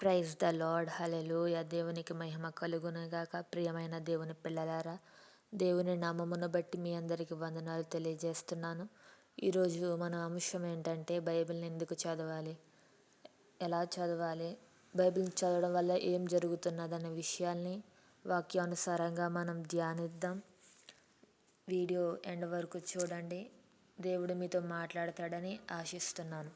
Praise the lord. Hallelujah దేవునికి మహిమ కలుగునగాక. ప్రియమైన దేవుని పిల్లలారా దేవుని నామమును బట్టి మీ అందరికీ వందనాలు తెలియజేస్తున్నాను. ఈరోజు మన అంశం ఏంటంటే బైబిల్ని ఎందుకు చదవాలి? ఎలా చదవాలి? బైబిల్ని చదవడం వల్ల ఏం జరుగుతున్నదనే విషయాల్ని వాక్యానుసారంగా మనం ధ్యానిద్దాం. వీడియో ఎండ్ వరకు చూడండి. దేవుడు మీతో మాట్లాడతాడని ఆశిస్తున్నాను.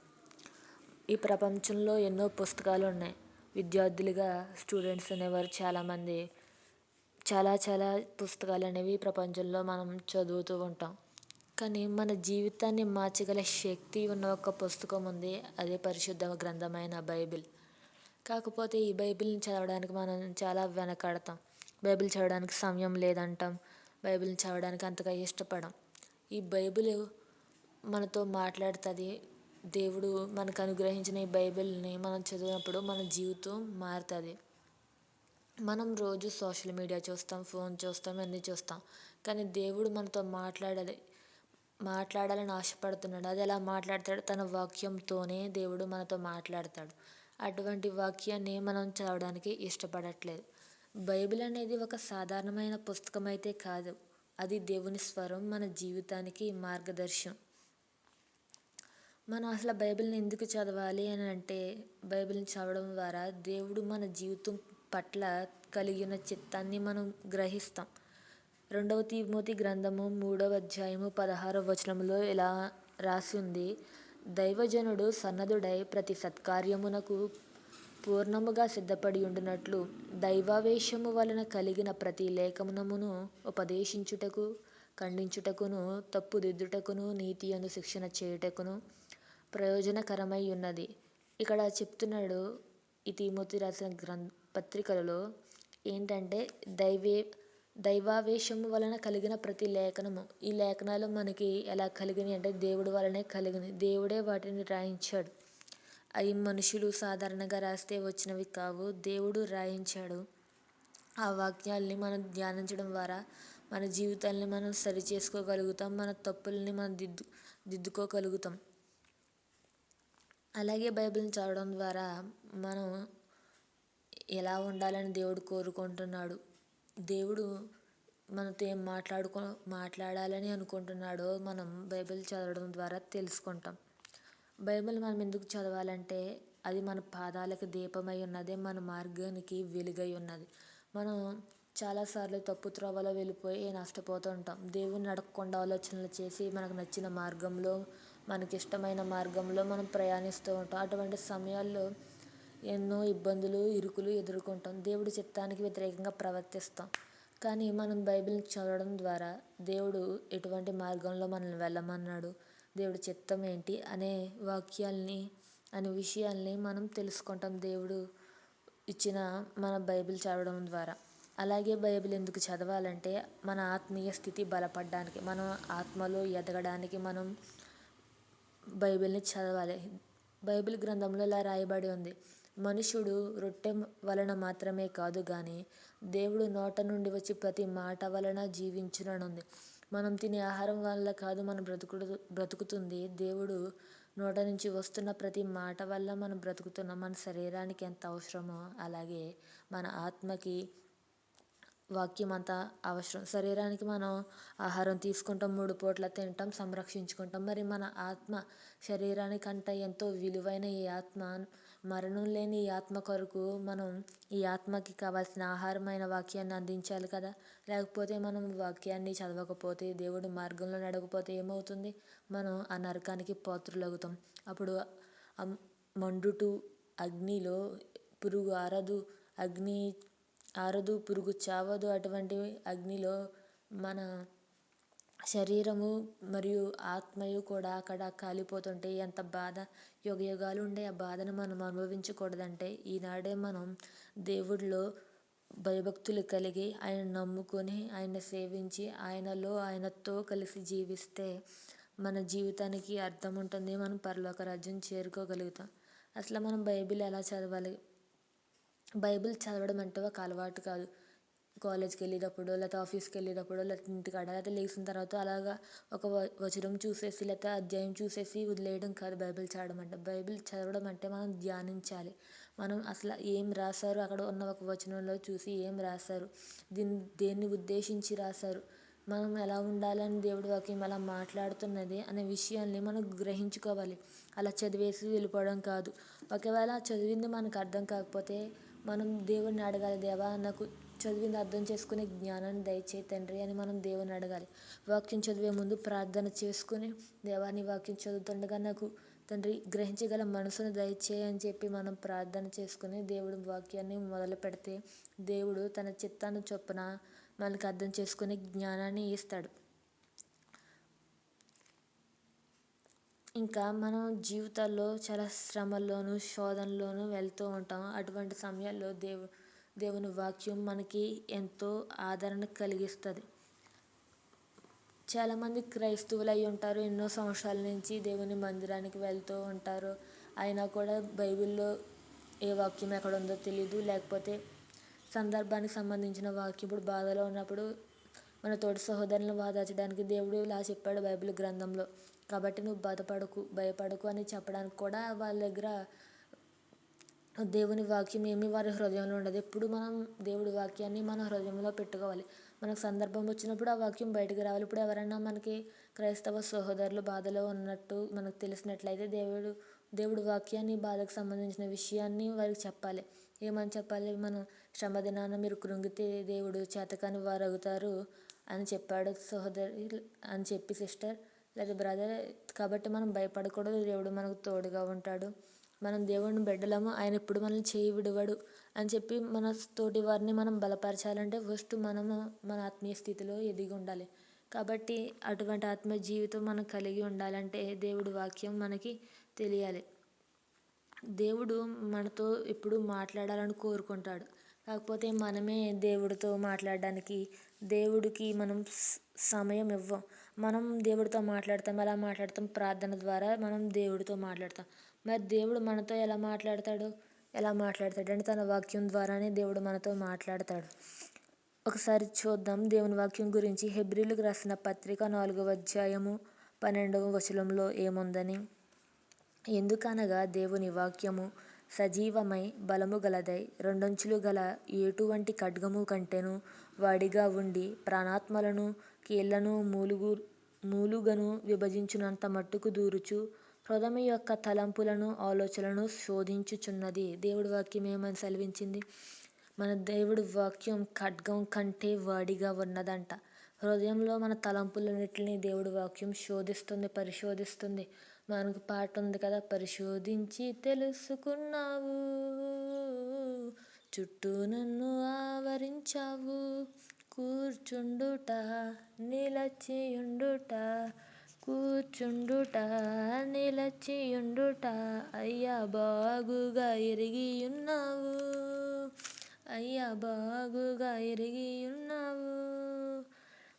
ఈ ప్రపంచంలో ఎన్నో పుస్తకాలు ఉన్నాయి. విద్యార్థులుగా స్టూడెంట్స్ అనేవారు చాలామంది. చాలా చాలా పుస్తకాలు అనేవి ప్రపంచంలో మనం చదువుతూ ఉంటాం. కానీ మన జీవితాన్ని మార్చగల శక్తి ఉన్న ఒక పుస్తకం ఉంది. అదే పరిశుద్ధ గ్రంథమైన బైబిల్. కాకపోతే ఈ బైబిల్ని చదవడానికి మనం చాలా వెనకాడతాం. బైబిల్ చదవడానికి సమయం లేదంటాం. బైబిల్ని చదవడానికి అంతగా ఇష్టపడం. ఈ బైబిల్ మనతో మాట్లాడుతుంది దేవుడు మనకు అనుగ్రహించిన ఈ బైబిల్ని మనం చదివినప్పుడు మన జీవితం మారుతుంది. మనం రోజు సోషల్ మీడియా చూస్తాం ఫోన్ చూస్తాం అన్నీ చూస్తాం. కానీ దేవుడు మనతో మాట్లాడాలి మాట్లాడాలని ఆశపడుతున్నాడు. అది ఎలా మాట్లాడతాడు? తన వాక్యంతోనే దేవుడు మనతో మాట్లాడతాడు. అటువంటి వాక్యాన్ని మనం చదవడానికి ఇష్టపడట్లేదు. బైబిల్ అనేది ఒక సాధారణమైన పుస్తకం అయితే కాదు. అది దేవుని స్వరం మన జీవితానికి మార్గదర్శనం. మనం అసలు బైబిల్ని ఎందుకు చదవాలి అని అంటే బైబిల్ని చదవడం ద్వారా దేవుడు మన జీవితం పట్ల కలిగిన చిత్తాన్ని మనం గ్రహిస్తాం. రెండవ తిమోతి గ్రంథము మూడవ అధ్యాయము పదహారవ వచనంలో ఇలా రాసి ఉంది. దైవజనుడు సన్నదుడై ప్రతి సత్కార్యమునకు పూర్ణముగా సిద్ధపడి ఉండినట్లు దైవావేశము వలన కలిగిన ప్రతి లేఖమునమును ఉపదేశించుటకు ఖండించుటకును తప్పుదిద్దుటకును నీతి అను శిక్షణ చేయుటకును ప్రయోజనకరమై ఉన్నది ఇక్కడ చెప్తున్నాడు ఈ తిమోతి రాసిన గ్రంథ పత్రికలలో ఏంటంటే దైవే దైవావేశము వలన కలిగిన ప్రతి లేఖనము. ఈ లేఖనాలు మనకి ఎలా కలిగినాయి అంటే దేవుడి వలనే కలిగినాయి. దేవుడే వాటిని రాయించాడు. అవి మనుషులు సాధారణంగా రాస్తే వచ్చినవి కావు. దేవుడు రాయించాడు. ఆ వాక్యాల్ని మనం ధ్యానించడం ద్వారా మన జీవితాల్ని మనం సరి చేసుకోగలుగుతాం మన తప్పుల్ని మనం దిద్దు దిద్దుకోగలుగుతాం. అలాగే బైబిల్ని చదవడం ద్వారా మనం ఎలా ఉండాలని దేవుడు కోరుకుంటున్నాడు. దేవుడు మనతో ఏం మాట్లాడుకో మాట్లాడాలని అనుకుంటున్నాడో మనం బైబిల్ చదవడం ద్వారా తెలుసుకుంటాం. బైబిల్ మనం ఎందుకు చదవాలంటే అది మన పాదాలకు దీపమై ఉన్నది మన మార్గానికి వెలుగై ఉన్నది. మనం చాలాసార్లు తప్పు త్రోవలో వెళ్ళిపోయి నష్టపోతూ ఉంటాం దేవుని అడగకుండా ఆలోచనలు చేసి మనకు నచ్చిన మార్గంలో మనకి ఇష్టమైన మార్గంలో మనం ప్రయాణిస్తూ ఉంటాం. అటువంటి సమయాల్లో ఎన్నో ఇబ్బందులు ఇరుకులు ఎదుర్కొంటాం. దేవుడి చిత్తానికి వ్యతిరేకంగా ప్రవర్తిస్తాం. కానీ మనం బైబిల్ని చదవడం ద్వారా దేవుడు ఎటువంటి మార్గంలో మనల్ని వెళ్ళమన్నాడు? దేవుడి చిత్తం ఏంటి? అనే వాక్యాల్ని అనే విషయాల్ని మనం తెలుసుకుంటాం దేవుడు ఇచ్చిన మన బైబిల్ చదవడం ద్వారా. అలాగే బైబిల్ ఎందుకు చదవాలంటే మన ఆత్మీయ స్థితి బలపడడానికి మనం ఆత్మలో ఎదగడానికి మనం బైబిల్ని చదవాలి. బైబిల్ గ్రంథంలో ఇలా రాయబడి ఉంది. మనుషుడు రొట్టె వలన మాత్రమే కాదు కానీ దేవుడు నోట నుండి వచ్చి ప్రతి మాట వలన జీవించుననుంది. మనం తినే ఆహారం వల్ల కాదు మనం బ్రతుకు బ్రతుకుతుంది. దేవుడు నోట నుంచి వస్తున్న ప్రతి మాట వల్ల మనం బ్రతుకుతున్నాం. మన శరీరానికి ఎంత అవసరమో అలాగే మన ఆత్మకి వాక్యం అంతా అవసరం. శరీరానికి మనం ఆహారం తీసుకుంటాం మూడు పూట్ల తింటాం సంరక్షించుకుంటాం. మరి మన ఆత్మ శరీరానికంటే ఎంతో విలువైన ఈ ఆత్మ మరణం లేని ఈ ఆత్మ కొరకు మనం ఈ ఆత్మకి కావాల్సిన ఆహారమైన వాక్యాన్ని అందించాలి కదా? లేకపోతే మనం వాక్యాన్ని చదవకపోతే దేవుడి మార్గంలో నడకపోతే ఏమవుతుంది? మనం ఆ నరకానికి పాత్రులవుతాం అప్పుడు మండుటు అగ్నిలో పురుగు ఆరదు అగ్ని ఆరదు పురుగు చావదు అటువంటి అగ్నిలో మన శరీరము మరియు ఆత్మయు కూడా అక్కడ కాలిపోతుంటే ఎంత బాధ యుగయుగాలు ఉండే ఆ బాధను మనం అనుభవించకూడదంటే ఈనాడే మనం దేవుడిలో భయభక్తులు కలిగి ఆయన నమ్ముకొని ఆయన సేవించి ఆయనలో ఆయనతో కలిసి జీవిస్తే మన జీవితానికి అర్థం ఉంటుంది మనం పరలోక రాజ్యం చేరుకోగలుగుతాం. అసలు మనం బైబిల్ ఎలా చదవాలి? బైబిల్ చదవడం అంటే ఒక అలవాటు కాదు. కాలేజ్కి వెళ్ళేటప్పుడు లేకపోతే ఆఫీస్కి వెళ్ళేటప్పుడు లేకపోతే ఇంటికాడ లేకపోతే లేచిన తర్వాత అలాగా ఒక వచనం చూసేసి లేకపోతే అధ్యాయం చూసేసి వదిలేయడం కాదు బైబిల్ చదవడం అంటే. బైబిల్ చదవడం అంటే మనం ధ్యానించాలి. మనం అసలు ఏం రాశారు అక్కడ ఉన్న ఒక వచనంలో చూసి ఏం రాశారు దీన్ని దేన్ని ఉద్దేశించి రాశారు మనం ఎలా ఉండాలని దేవుడి వాక్యం ఎలా మాట్లాడుతున్నది అనే విషయాన్ని మనం గ్రహించుకోవాలి. అలా చదివేసి వెళ్ళిపోవడం కాదు. ఒకవేళ చదివింది మనకు అర్థం కాకపోతే మనం దేవుడిని అడగాలి దేవా నాకు చదివింది అర్థం చేసుకునే జ్ఞానాన్ని దయచేయి తండ్రి అని మనం దేవుని అడగాలి. వాక్యం చదివే ముందు ప్రార్థన చేసుకుని దేవా నీ వాక్యం చదువుతుండగా నాకు తండ్రి గ్రహించగల మనసును దయచేయి అని చెప్పి మనం ప్రార్థన చేసుకుని దేవుడు వాక్యాన్ని మొదలు పెడితే దేవుడు తన చిత్తాన్ని చొప్పున మనకు అర్థం చేసుకునే జ్ఞానాన్ని ఇస్తాడు. ఇంకా మనం జీవితాల్లో చాలా శ్రమల్లోనూ శోధనలోనూ వెళ్తూ ఉంటాం. అటువంటి సమయాల్లో దేవు దేవుని వాక్యం మనకి ఎంతో ఆదరణ కలిగిస్తుంది. చాలామంది క్రైస్తవులు అయి ఉంటారు. ఎన్నో సంవత్సరాల నుంచి దేవుని మందిరానికి వెళ్తూ ఉంటారు. అయినా కూడా బైబిల్లో ఏ వాక్యం ఎక్కడ ఉందో తెలియదు లేకపోతే సందర్భానికి సంబంధించిన వాక్యం ఇప్పుడు బాధలో ఉన్నప్పుడు మన తోటి సహోదరులను బాధించడానికి దేవుడు ఇలా చెప్పాడు బైబిల్ గ్రంథంలో. కాబట్టి నువ్వు బాధపడకు భయపడకు అని చెప్పడానికి కూడా వాళ్ళ దగ్గర దేవుని వాక్యం ఏమి వారి హృదయంలో ఉండదు. ఎప్పుడు మనం దేవుడి వాక్యాన్ని మన హృదయంలో పెట్టుకోవాలి. మనకు సందర్భం వచ్చినప్పుడు ఆ వాక్యం బయటకు రావాలి. ఇప్పుడు ఎవరైనా మనకి క్రైస్తవ సహోదరులు బాధలో ఉన్నట్టు మనకు తెలిసినట్లయితే దేవుడు దేవుడి వాక్యాన్ని బాధకు సంబంధించిన విషయాన్ని వారికి చెప్పాలి. ఏమని చెప్పాలి? మనం శ్రమ దినాన మీరు కృంగితే దేవుడు చేతకాని వారు అవుతారు అని చెప్పాడు సహోదరి అని చెప్పి సిస్టర్. లేదా బ్రదర్ కాబట్టి మనం భయపడకూడదు. దేవుడు మనకు తోడుగా ఉంటాడు. మనం దేవుడిని బిడ్డలము. ఆయన ఎప్పుడు మనల్ని చేయి విడవడు అని చెప్పి మన తోటి వారిని మనం బలపరచాలంటే ఫస్ట్ మనము మన ఆత్మీయ స్థితిలో ఎదిగి ఉండాలి. కాబట్టి అటువంటి ఆత్మీయ జీవితం మనం కలిగి ఉండాలంటే దేవుడి వాక్యం మనకి తెలియాలి. దేవుడు మనతో ఎప్పుడు మాట్లాడాలని కోరుకుంటాడు. కాకపోతే మనమే దేవుడితో మాట్లాడడానికి దేవుడికి మనం సమయం ఇవ్వం. మనం దేవుడితో మాట్లాడతాం ఎలా మాట్లాడతాం? ప్రార్థన ద్వారా మనం దేవుడితో మాట్లాడతాం. మరి దేవుడు మనతో ఎలా మాట్లాడతాడు? ఎలా మాట్లాడతాడు అంటే తన వాక్యం ద్వారానే దేవుడు మనతో మాట్లాడతాడు. ఒకసారి చూద్దాం దేవుని వాక్యం గురించి. హెబ్రిలకు రాసిన పత్రిక నాలుగవ అధ్యాయము పన్నెండవ వచనంలో ఏముందని? ఎందుకనగా దేవుని వాక్యము సజీవమై బలము గలదై రెండంచులు గల ఎటువంటి ఖడ్గము కంటెను వాడిగా ఉండి ప్రాణాత్మలను కీళ్ళను మూలుగు మూలుగను విభజించునంత మట్టుకు దూరుచు హృదయం యొక్క తలంపులను ఆలోచనలను శోధించుచున్నది. దేవుడి వాక్యం ఏమని సెలవించింది? మన దేవుడి వాక్యం ఖడ్గం కంటే వాడిగా ఉన్నదంట. హృదయంలో మన తలంపులన్నిటిని దేవుడి వాక్యం శోధిస్తుంది పరిశోధిస్తుంది. మనకు పాట ఉంది కదా పరిశోధించి తెలుసుకున్నావు. చుట్టూ నన్ను ఆవరించావు. కూర్చుండుట నిలచియుండుట కూర్చుండుట నిలచియుండుట. అయ్యా బాగుగా ఎరిగి ఉన్నావు అయ్యా బాగుగా ఎరిగి ఉన్నావు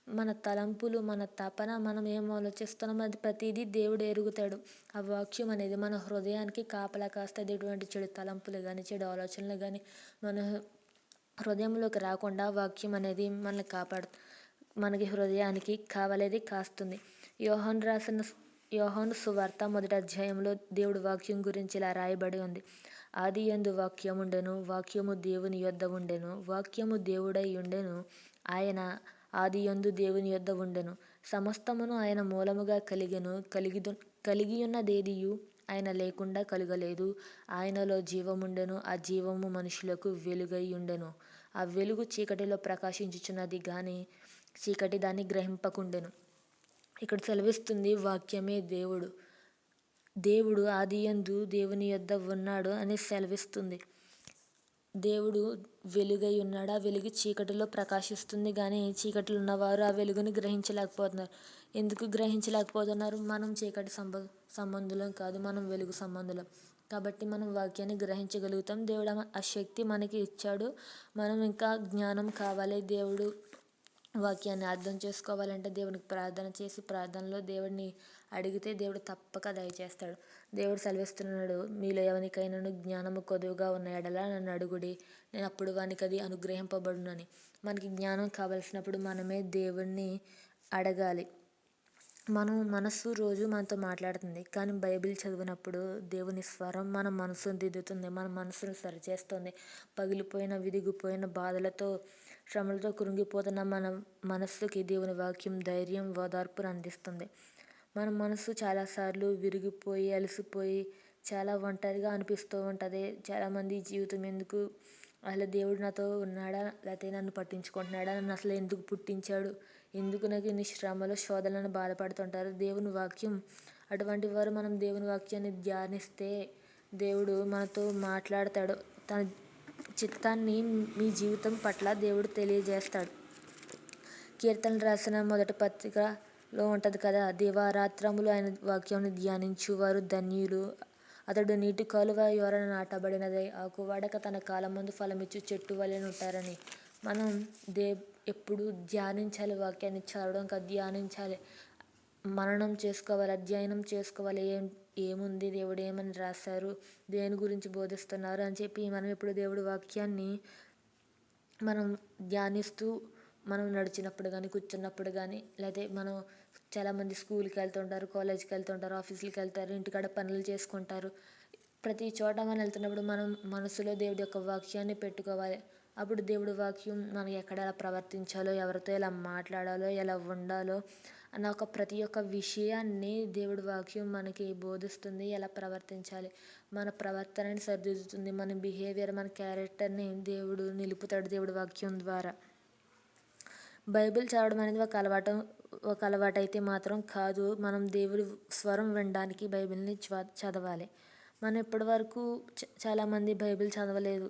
మన తలంపులు మన తపన మనం ఏం ఆలోచిస్తున్నాం అది ప్రతిదీ దేవుడు ఎరుగుతాడు. ఆ వాక్యం అనేది మన హృదయానికి కాపలా కాస్తుంది ఎటువంటి చెడు తలంపులు కానీ చెడు ఆలోచనలు కానీ మన హృదయంలోకి రాకుండా వాక్యం అనేది మనల్ని కాపాడు మనకి హృదయానికి కావలేది కాస్తుంది. యోహాన్ రాసిన యోహాను సువార్త మొదటి అధ్యాయంలో దేవుడు వాక్యం గురించి ఇలా రాయబడి ఉంది. ఆది ఎందు వాక్యం ఉండెను వాక్యము దేవుని యొద్ద ఉండెను వాక్యము దేవుడై ఉండెను ఆయన ఆది యందు దేవుని యొద్ద ఉండెను. సమస్తమును ఆయన మూలముగా కలిగెను. కలిగి కలిగి ఉన్నదేదియు ఆయన లేకుండా కలుగలేదు. ఆయనలో జీవముండెను. ఆ జీవము మనుషులకు వెలుగై ఉండెను ఆ వెలుగు చీకటిలో ప్రకాశించుచున్నది కానీ చీకటి దాన్ని గ్రహింపకుండెను. ఇక్కడ సెలవిస్తుంది వాక్యమే దేవుడు. దేవుడు ఆది యందు దేవుని యొద్ద ఉన్నాడు అని సెలవిస్తుంది. దేవుడు వెలుగై ఉన్నాడు. ఆ వెలుగు చీకటిలో ప్రకాశిస్తుంది. కానీ చీకటిలో ఉన్నవారు ఆ వెలుగుని గ్రహించలేకపోతున్నారు. ఎందుకు గ్రహించలేకపోతున్నారు? మనం చీకటి సంబ సంబంధులం కాదు. మనం వెలుగు సంబంధులం. కాబట్టి మనం వాక్యాన్ని గ్రహించగలుగుతాం. దేవుడు ఆ శక్తి మనకి ఇచ్చాడు. మనం ఇంకా జ్ఞానం కావాలి. దేవుడు వాక్యాన్ని అర్థం చేసుకోవాలంటే దేవునికి ప్రార్థన చేసి ప్రార్థనలో దేవుడిని అడిగితే దేవుడు తప్పక దయచేస్తాడు. దేవుడు సెలవిస్తున్నాడు మీలో ఎవరికైనాను జ్ఞానము కొదువుగా ఉన్న ఎడల నన్ను అడుగుడి. నేను అప్పుడు వానికి అది అనుగ్రహింపబడునని. మనకి జ్ఞానం కావలసినప్పుడు మనమే దేవుణ్ణి అడగాలి. మనం మనస్సు రోజు మనతో మాట్లాడుతుంది. కానీ బైబిల్ చదివినప్పుడు దేవుని స్వరం మన మనసును దిద్దుతుంది మన మనసును సరిచేస్తుంది. పగిలిపోయిన విరిగిపోయిన బాధలతో శ్రమలతో కృంగిపోతున్న మన మనస్సుకి దేవుని వాక్యం ధైర్యం ఓదార్పును అందిస్తుంది. మన మనసు చాలాసార్లు విరిగిపోయి అలసిపోయి చాలా ఒంటరిగా అనిపిస్తూ ఉంటుంది. చాలామంది జీవితం ఎందుకు అసలు దేవుడు నాతో ఉన్నాడా లేకపోతే నన్ను పట్టించుకుంటున్నాడా నన్ను అసలు ఎందుకు పుట్టించాడు ఎందుకు నాకు ఇన్ని శ్రమలు శోధనలను బాధపడుతుంటారు? దేవుని వాక్యం అటువంటి వారు మనం దేవుని వాక్యాన్ని ధ్యానిస్తే దేవుడు మనతో మాట్లాడతాడు. తన చిత్తాన్ని మీ జీవితం పట్ల దేవుడు తెలియజేస్తాడు. కీర్తనలు రాసిన మొదటి లో ఉంటుంది కదా. దివారాత్రములు ఆయన వాక్యాన్ని ధ్యానించు వారు ధన్యులు. అతడు నీటి కాలువ ఎవరైనా నాటబడినదై ఆకు వాడక తన కాలం ముందు ఫలమిచ్చు చెట్టు వలె ఉంటారని మనం దే ఎప్పుడు ధ్యానించాలి వాక్యాన్ని చదవడం కాదు ధ్యానించాలి. మననం చేసుకోవాలి అధ్యయనం చేసుకోవాలి. ఏం ఏముంది దేవుడు ఏమని రాశారు దేని గురించి బోధిస్తున్నారు అని చెప్పి మనం ఎప్పుడు దేవుడు వాక్యాన్ని మనం ధ్యానిస్తూ మనం నడిచినప్పుడు కానీ కూర్చున్నప్పుడు కానీ లేకపోతే మనం చాలామంది స్కూల్కి వెళ్తుంటారు కాలేజ్కి వెళ్తుంటారు ఆఫీసులకి వెళ్తారు ఇంటికాడ పనులు చేసుకుంటారు. ప్రతి చోట మనం వెళ్తున్నప్పుడు మనం మనసులో దేవుడి యొక్క వాక్యాన్ని పెట్టుకోవాలి. అప్పుడు దేవుడి వాక్యం మనం ఎక్కడ ఎలా ప్రవర్తించాలో ఎవరితో ఎలా మాట్లాడాలో ఎలా ఉండాలో అన్న ఒక ప్రతి ఒక్క విషయాన్ని దేవుడి వాక్యం మనకి బోధిస్తుంది ఎలా ప్రవర్తించాలి. మన ప్రవర్తనని సరిదిద్దుతుంది మన బిహేవియర్ మన క్యారెక్టర్ని దేవుడు నిలుపుతాడు దేవుడి వాక్యం ద్వారా. బైబిల్ చదవడం అనేది ఒక అలవాటు ఒక అలవాటైతే మాత్రం కాదు. మనం దేవుడి స్వరం వినడానికి బైబిల్ని చదవాలి. మనం ఇప్పటి వరకు చాలామంది బైబిల్ చదవలేదు.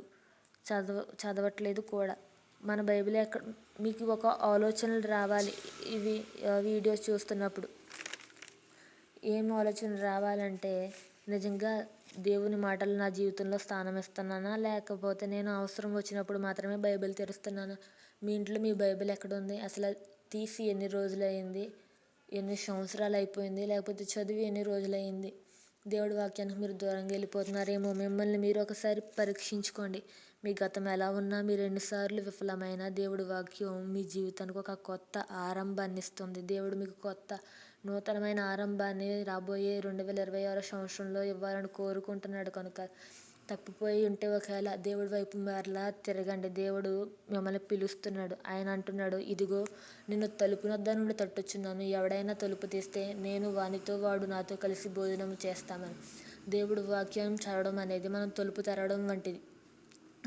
చదవ చదవట్లేదు కూడా. మన బైబిల్ ఎక్కడ మీకు ఒక ఆలోచనలు రావాలి ఇవి వీడియోస్ చూస్తున్నప్పుడు. ఏం ఆలోచన రావాలంటే నిజంగా దేవుని మాటలు నా జీవితంలో స్థానం ఇస్తున్నానా? లేకపోతే నేను అవసరం వచ్చినప్పుడు మాత్రమే బైబిల్ తెరుస్తున్నాను? మీ ఇంట్లో మీ బైబిల్ ఎక్కడ ఉంది? అసలు తీసి ఎన్ని రోజులు అయింది ఎన్ని సంవత్సరాలు అయిపోయింది లేకపోతే చదివి ఎన్ని రోజులు అయింది దేవుడి వాక్యానికి మీరు దూరంగా వెళ్ళిపోతున్నారేమో. మిమ్మల్ని మీరు ఒకసారి పరీక్షించుకోండి. మీ గతం ఎలా ఉన్నా మీరు ఎన్నిసార్లు విఫలమైన దేవుడి వాక్యం మీ జీవితానికి ఒక కొత్త ఆరంభాన్ని ఇస్తుంది. దేవుడు మీకు కొత్త నూతనమైన ఆరంభాన్ని రాబోయే రెండు వేల ఇరవై ఆరో సంవత్సరంలో ఇవ్వాలని కోరుకుంటున్నాడు కనుక తప్పిపోయి ఉంటే ఒకవేళ దేవుడి వైపు మరలా తిరగండి. దేవుడు మిమ్మల్ని పిలుస్తున్నాడు. ఆయన అంటున్నాడు ఇదిగో నిన్ను తలుపు వద్ద నుండి తట్టొచ్చున్నాను ఎవడైనా తలుపు తీస్తే నేను వానితో వాడు నాతో కలిసి భోజనం చేస్తామని. దేవుడు వాక్యం చదవడం అనేది మనం తలుపు తెరవడం వంటిది.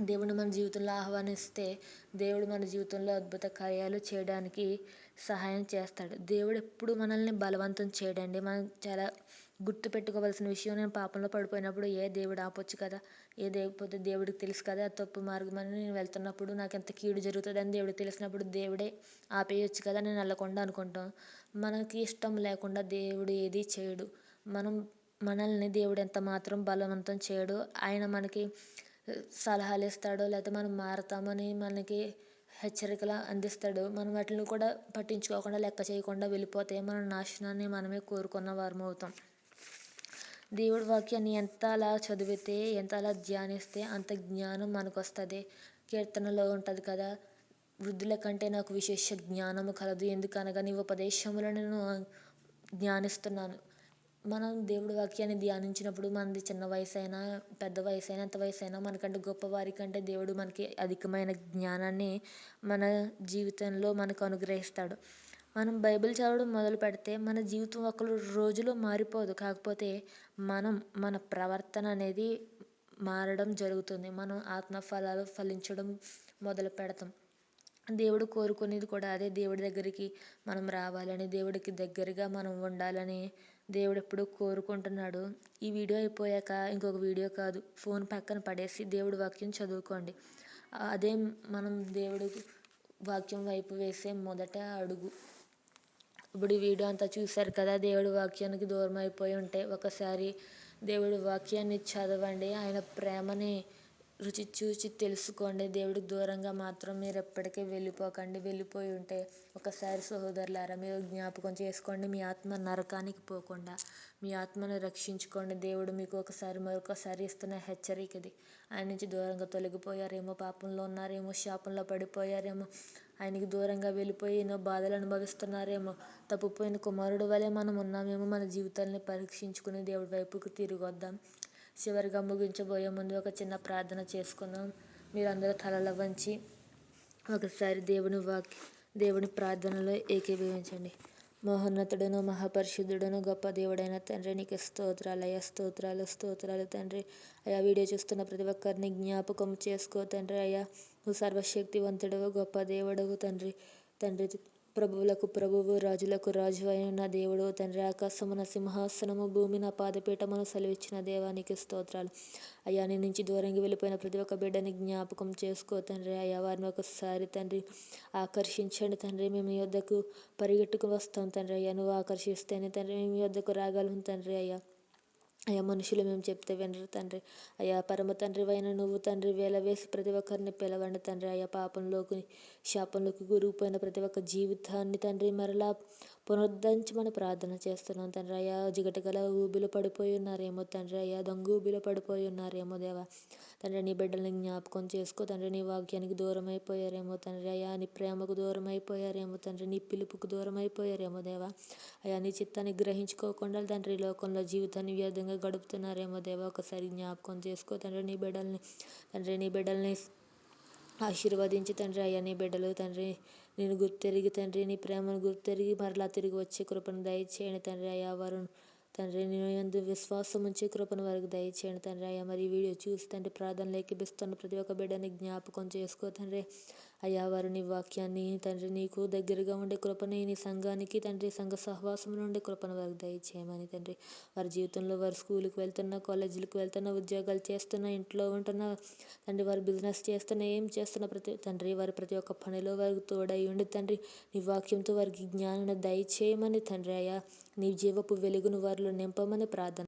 దేవుడు మన జీవితంలో ఆహ్వానిస్తే దేవుడు మన జీవితంలో అద్భుత కార్యాలు చేయడానికి సహాయం చేస్తాడు. దేవుడు ఎప్పుడు మనల్ని బలవంతం చేయడండి. మనం చాలా గుర్తుపెట్టుకోవాల్సిన విషయం. నేను పాపంలో పడిపోయినప్పుడు ఏ దేవుడు ఆపొచ్చు కదా? ఏ దేవుడిపోతే దేవుడికి తెలుసు కదా? తప్పు మార్గం అని నేను వెళ్తున్నప్పుడు నాకు ఎంత కీడు జరుగుతుందని దేవుడికి తెలిసినప్పుడు దేవుడే ఆపేయచ్చు కదా నేను వెళ్ళకుండా అనుకుంటాం. మనకి ఇష్టం లేకుండా దేవుడు ఏది చేయడు. మనం మనల్ని దేవుడు ఎంత మాత్రం బలవంతం చేయడు ఆయన మనకి సలహాలు ఇస్తాడో లేకపోతే మనం మారతామని మనకి హెచ్చరికలు అందిస్తాడు మనం వాటిని కూడా పట్టించుకోకుండా లెక్క చేయకుండా వెళ్ళిపోతే మన నాశనాన్ని మనమే కోరుకున్న వారం అవుతాం దేవుడి వాక్యాన్ని ఎంత అలా చదివితే ఎంత అలా ధ్యానిస్తే అంత జ్ఞానం మనకు వస్తుంది కీర్తనలో ఉంటుంది కదా వృద్ధుల కంటే నాకు విశేష జ్ఞానము కలదు. ఎందుకనగా నీ ఉపదేశములను నేను ధ్యానిస్తున్నాను. మనం దేవుడి వాక్యాన్ని ధ్యానించినప్పుడు మనది చిన్న వయసు అయినా పెద్ద వయసు అయినా ఎంత వయసు అయినా మనకంటే గొప్ప వారి కంటే దేవుడు మనకి అధికమైన జ్ఞానాన్ని మన జీవితంలో మనకు అనుగ్రహిస్తాడు. మనం బైబిల్ చదవడం మొదలు పెడితే మన జీవితం ఒక రోజులో మారిపోదు. కాకపోతే మనం మన ప్రవర్తన అనేది మారడం జరుగుతుంది. మనం ఆత్మ ఫలాలు ఫలించడం మొదలు పెడతాం. దేవుడు కోరుకునేది కూడా అదే. దేవుడి దగ్గరికి మనం రావాలని దేవుడికి దగ్గరగా మనం ఉండాలని దేవుడు ఎప్పుడు కోరుకుంటున్నాడు. ఈ వీడియో అయిపోయాక ఇంకొక వీడియో కాదు. ఫోన్ పక్కన పడేసి దేవుడి వాక్యం చదువుకోండి. అదే మనం దేవుడు వాక్యం వైపు వేసే మొదట అడుగు. ఇప్పుడు ఈ వీడియో అంతా చూశారు కదా దేవుడి వాక్యానికి దూరం అయిపోయి ఉంటే ఒకసారి దేవుడి వాక్యాన్ని చదవండి. ఆయన ప్రేమని రుచి చూచి తెలుసుకోండి. దేవుడికి దూరంగా మాత్రం మీరు ఎప్పటికీ వెళ్ళిపోకండి. వెళ్ళిపోయి ఉంటే ఒకసారి సహోదరులారా మీరు జ్ఞాపకం చేసుకోండి. మీ ఆత్మ నరకానికి పోకుండా మీ ఆత్మను రక్షించుకోండి. దేవుడు మీకు ఒకసారి మరొకసారి ఇస్తున్న హెచ్చరిక ఇది ఆయన నుంచి దూరంగా తొలగిపోయారేమో పాపంలో ఉన్నారేమో శాపంలో పడిపోయారేమో ఆయనకి దూరంగా వెళ్ళిపోయి ఎన్నో బాధలు అనుభవిస్తున్నారేమో. తప్పిపోయిన కుమారుడు వలె మనం ఉన్నామేమో మన జీవితాల్ని పరీక్షించుకుని దేవుడి వైపుకు తిరిగి వద్దాం చివరిగా ముగించబోయే ముందు ఒక చిన్న ప్రార్థన చేసుకుందాం. మీరందరూ తలల వంచి ఒకసారి దేవుని వాక్ దేవుని ప్రార్థనలో ఏకీభవించండి. మహోన్నతుడును మహాపరిశుద్ధుడును గొప్ప దేవుడైన తండ్రి నీకు స్తోత్రాలు అయ్యా స్తోత్రాలు స్తోత్రాలు తండ్రి. అయ్యా వీడియో చూస్తున్న ప్రతి ఒక్కరిని జ్ఞాపకం చేసుకో తండ్రి. అయ్యా నువ్వు సర్వశక్తివంతుడు గొప్ప దేవుడు తండ్రి. తండ్రి ప్రభువులకు ప్రభువు రాజులకు రాజు అయిన దేవుడు తండ్రి. ఆకాశమున సింహాసనము భూమి నా పాదపీఠమును సెలవిచ్చిన దేవానికి స్తోత్రాలు. అయ్యా నీ నుంచి దూరంగా వెళ్ళిపోయిన ప్రతి ఒక్క బిడ్డని జ్ఞాపకం చేసుకో తండ్రి. అయ్యా వారిని ఒకసారి తండ్రి ఆకర్షించండి తండ్రి. మేము యొద్దకు పరిగెట్టుకు వస్తాం తండ్రి. అయ్యా నువ్వు ఆకర్షిస్తేనే తండ్రి. మేము యొద్దకు వద్దకు రాగలం తండ్రి. అయ్యా అయ్యా మనుషులు మేము చెప్తే వినరు తండ్రి. అయ్యా పరమ తండ్రి అయిన నువ్వు తండ్రి వేల వేసి ప్రతి ఒక్కరిని పిలవండి తండ్రి. అయ్యా పాపంలోకి శాపంలోకి గురిగిపోయిన ప్రతి ఒక్క జీవితాన్ని తండ్రి మరలా పునరుద్ధరించమని ప్రార్థన చేస్తున్నాం. తండ్రి అయ్యా జిగటగల ఊబిలో పడిపోయి ఉన్నారేమో తండ్రి అయ్యా దొంగ ఊబిలో పడిపోయి ఉన్నారేమో దేవా. తండ్రి నీ బిడ్డల్ని జ్ఞాపకం చేసుకో. తండ్రి నీ వాక్యానికి దూరం అయిపోయారేమో తండ్రి అయ్యా. నీ ప్రేమకు దూరం అయిపోయారేమో తండ్రి. నీ పిలుపుకు దూరం అయిపోయారేమో దేవా. అయ్యా నీ చిత్తాన్ని గ్రహించుకోకుండా తండ్రి లోకంలో జీవితాన్ని వ్యర్థంగా గడుపుతున్నారేమో దేవా. ఒకసారి జ్ఞాపకం చేసుకో తండ్రి నీ బిడ్డల్ని. తండ్రి నీ బిడ్డల్ని ఆశీర్వదించి తండ్రి అయ్యా నీ బిడ్డలు తండ్రి నేను గుర్తెరిగి తండ్రి నీ ప్రేమను గుర్తెరిగి మరలా తిరిగి వచ్చే కృపను దయచేయండి తండ్రి అయ్యా. వరుణ్ తండ్రి నేను ఎందు విశ్వాసం ఉంచే కృపను వారికి దయచేయండి తండ్రి అయ్యా. మరి వీడియో చూసి తండ్రి ప్రార్థనలు ఎక్కిపిస్తున్న ప్రతి ఒక్క బిడ్డని జ్ఞాపకం చేసుకో తండ్రి. అయ్యా వారు నీ వాక్యాన్ని తండ్రి నీకు దగ్గరగా ఉండే కృపని నీ సంఘానికి తండ్రి సంఘ సహవాసం ఉండే కృపను వారికి దయచేయమని తండ్రి. వారి జీవితంలో వారు స్కూల్కి వెళ్తున్న కాలేజీలకు వెళ్తున్న ఉద్యోగాలు చేస్తున్న ఇంట్లో ఉంటున్న తండ్రి వారు బిజినెస్ చేస్తున్న ఏం చేస్తున్న ప్రతి తండ్రి వారి ప్రతి ఒక్క పనిలో వారికి తోడై ఉండి తండ్రి నీ వాక్యంతో వారికి జ్ఞానాన్ని దయచేయమని తండ్రి అయ్యా. నీ జీవపు వెలుగును వారిలో నింపమని ప్రార్థన